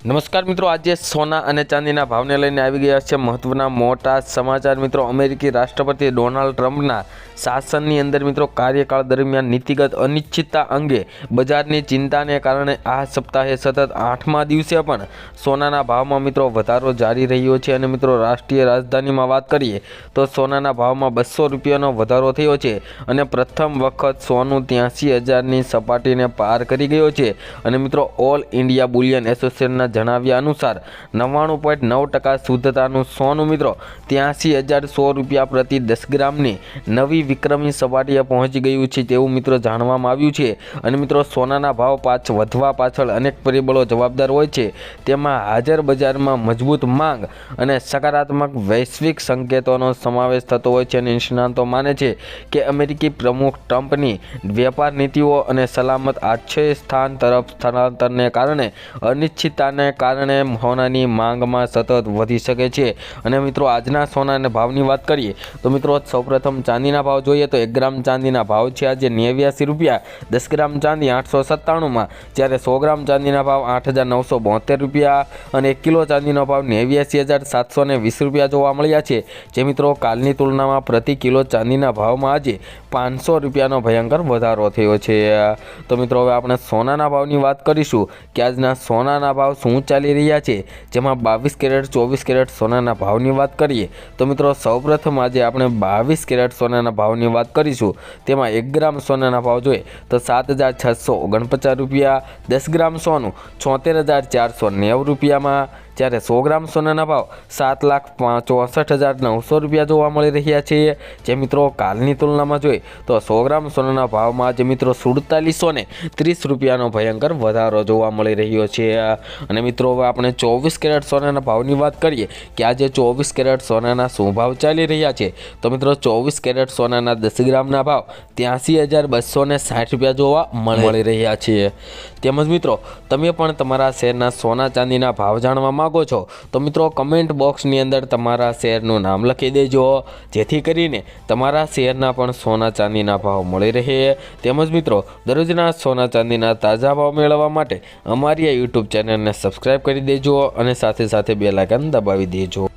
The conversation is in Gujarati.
નમસ્કાર મિત્રો, આજે સોના અને ચાંદીના ભાવને લઈને આવી ગયા છે મહત્વના મોટા સમાચાર. મિત્રો, અમેરિકી રાષ્ટ્રપતિ ડોનાલ્ડ ટ્રમ્પના શાસનની અંદર મિત્રો, કાર્યકાળ દરમિયાન નીતિગત અનિશ્ચિતતા અંગે બજારની ચિંતાને કારણે આ સપ્તાહે સતત આઠમા દિવસે પણ સોનાના ભાવમાં મિત્રો વધારો જારી રહ્યો છે. અને મિત્રો, રાષ્ટ્રીય રાજધાનીમાં વાત કરીએ તો સોનાના ભાવમાં બસો રૂપિયાનો વધારો થયો છે અને પ્રથમ વખત સોનું ત્યાંસી હજારની સપાટીને પાર કરી ગયો છે. અને મિત્રો, ઓલ ઇન્ડિયા બુલિયન એસોસિએશનના જણાવ્યા અનુસાર નવ્વાણું પોઈન્ટ નવ ટકા શુદ્ધતાનું સોનું મિત્રો, ત્યાંસી હજાર સો રૂપિયા પ્રતિ દસ ગ્રામની નવી વિક્રમી સપાટીએ પહોંચી ગયું છે તેવું મિત્રો જાણવામાં આવ્યું છે. અને મિત્રો, સોનાના ભાવ પાછ વધવા પાછળ અનેક પરિબળો જવાબદાર હોય છે. તેમાં હાજર બજારમાં મજબૂત માંગ અને સકારાત્મક વૈશ્વિક સંકેતોનો સમાવેશ થતો હોય છે અને નિષ્ણાંતો માને છે કે અમેરિકી પ્રમુખ ટ્રમ્પની વેપાર નીતિઓ અને સલામત આશ્રય સ્થાન તરફ સ્થળાંતરને કારણે અનિશ્ચિતતાને કારણે સોનાની માંગમાં સતત વધી શકે છે. અને મિત્રો, આજના સોનાના ભાવની વાત કરીએ, તો મિત્રો, સૌપ્રથમ ચાંદીના ભાવ જોઈએ તો એક ગ્રામ ચાંદીના ભાવ છે આજે નેવ્યાસી રૂપિયા, દસ ગ્રામ ચાંદી આઠસો સત્તાણુંમાં, જ્યારે સો ગ્રામ ચાંદીના ભાવ આઠ હજાર નવસો બોતેર રૂપિયા અને એક કિલો ચાંદીનો ભાવ નેવ્યાસી હજાર સાતસો વીસ રૂપિયા જોવા મળ્યા છે. જે મિત્રો, કાલની તુલનામાં પ્રતિ કિલો ચાંદીના ભાવમાં આજે પાંચસો રૂપિયાનો ભયંકર વધારો થયો છે. તો મિત્રો, હવે આપણે સોનાના ભાવની વાત કરીશું કે આજના સોનાના ભાવ શું ચાલી રહ્યા છે, જેમાં બાવીસ કેરેટ, ચોવીસ કેરેટ સોનાના ભાવની વાત કરીએ, તો મિત્રો, સૌપ્રથમ આજે આપણે બાવીસ કેરેટ સોનાના ભાવની વાત કરીશું. તેમાં એક ગ્રામ સોનાના ભાવ જોઈએ તો સાત હજાર છસો ઓગણપચાસ રૂપિયા, દસ ગ્રામ સોનું છોતેર હજાર ચારસો નેવું રૂપિયામાં જ્યારે સો ગ્રામ સોનાના ભાવ સાત લાખ ચોસઠ હજાર નવસો રૂપિયા જોવા મળી રહ્યા છે. જે મિત્રો કાલની તુલનામાં જોઈએ તો સો ગ્રામ સોનાના ભાવમાં જે મિત્રો સુડતાલીસો ને ત્રીસ રૂપિયાનો ભયંકર વધારો જોવા મળી રહ્યો છે. અને મિત્રો હવે આપણે ચોવીસ કેરેટ સોનાના ભાવની વાત કરીએ કે આજે ચોવીસ કેરેટ સોનાના શું ભાવ ચાલી રહ્યા છે? તો મિત્રો ચોવીસ કેરેટ સોનાના દસ ગ્રામના ભાવ ત્યાંસી હજાર બસો ને સાઠ રૂપિયા જોવા મળી રહ્યા છે. તેમજ મિત્રો તમે પણ તમારા શહેરના સોના ચાંદીના ભાવ જાણવા માંગો છો, તો મિત્રો કમેન્ટ બોક્સની અંદર તમારા શેરનું નામ લખી દેજો. જેથી કરીને તમારા શેરના પણ સોના ચાંદીના ભાવ મળી રહે. તેમજ મિત્રો, દરરોજના સોના ચાંદીના તાજા ભાવ મેળવવા માટે અમારી આ યુટ્યુબ ચેનલને સબસ્ક્રાઈબ કરી દેજો અને સાથે સાથે બે લાઇકન દબાવી દેજો.